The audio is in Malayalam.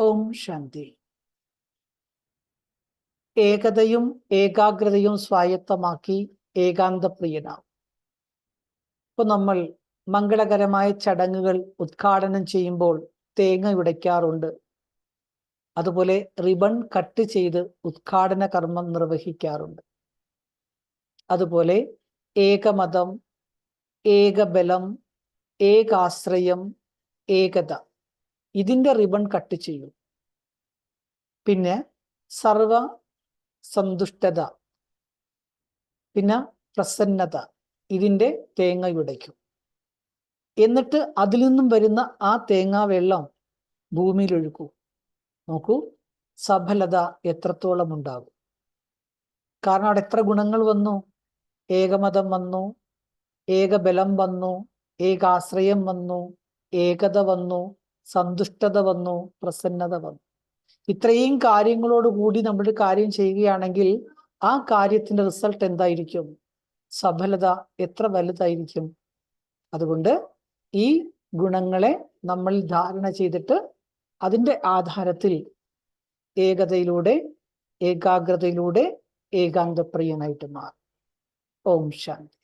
ഓം ശാന്തി. ഏകതയും ഏകാഗ്രതയും സ്വായത്തമാക്കി ഏകാന്തപ്രിയനാവും. ഇപ്പൊ നമ്മൾ മംഗളകരമായ ചടങ്ങുകൾ ഉദ്ഘാടനം ചെയ്യുമ്പോൾ തേങ്ങ ഉടയ്ക്കാറുണ്ട് അതുപോലെ റിബൺ കട്ട് ചെയ്ത് ഉദ്ഘാടന കർമ്മം നിർവഹിക്കാറുണ്ട്. അതുപോലെ ഏകമതം ഏകബലം ഏകാശ്രയം ഏകത. ഇതിന്റെ റിബൺ കട്ട് ചെയ്യൂ. പിന്നെ സർവ സന്തുഷ്ടത പിന്നെ പ്രസന്നത ഇതിന്റെ തേങ്ങയുടയ്ക്കും എന്നിട്ട് അതിൽ നിന്നും വരുന്ന ആ തേങ്ങാ വെള്ളം ഭൂമിയിൽ ഒഴുക്കൂ. നോക്കൂ സഫലത എത്രത്തോളം ഉണ്ടാകും. കാരണം അവിടെ എത്ര ഗുണങ്ങൾ വന്നു? ഏകമതം വന്നു ഏകബലം വന്നു ഏകാശ്രയം വന്നു ഏകത വന്നു സന്തുഷ്ടത വന്നു പ്രസന്നത വന്നു. ഇത്രയും കാര്യങ്ങളോട് കൂടി നമ്മൾ കാര്യം ചെയ്യുകയാണെങ്കിൽ ആ കാര്യത്തിന്റെ റിസൾട്ട് എന്തായിരിക്കും? സഫലത എത്ര വലുതായിരിക്കും? അതുകൊണ്ട് ഈ ഗുണങ്ങളെ നമ്മൾ ധാരണ ചെയ്തിട്ട് അതിന്റെ ആധാരത്തിൽ ഏകതയിലൂടെ ഏകാഗ്രതയിലൂടെ ഏകാന്തപ്രിയനായിട്ട് മാറും. ഓം ശാന്തി.